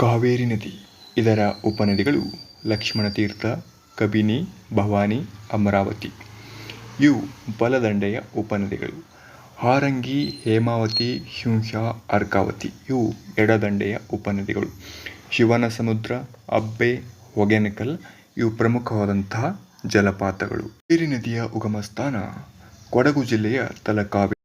ಕಾವೇರಿ ನದಿ. ಇದರ ಉಪನದಿಗಳು ಲಕ್ಷ್ಮಣ ತೀರ್ಥ, ಕಬಿನಿ, ಭವಾನಿ, ಅಮರಾವತಿ. ಇವು ಬಲದಂಡೆಯ ಉಪನದಿಗಳು. ಹಾರಂಗಿ, ಹೇಮಾವತಿ ಹಿಂಸಾ ಅರ್ಕಾವತಿ ಇವು ಎಡದಂಡೆಯ ಉಪನದಿಗಳು. ಶಿವನ ಸಮುದ್ರ, ಅಬ್ಬೆ, ಹೊಗೆನಕಲ್ ಇವು ಪ್ರಮುಖವಾದಂತಹ ಜಲಪಾತಗಳು. ಕಾವೇರಿ ನದಿಯ ಉಗಮ ಸ್ಥಾನ ಕೊಡಗು ಜಿಲ್ಲೆಯ ತಲಕಾವೇರಿ.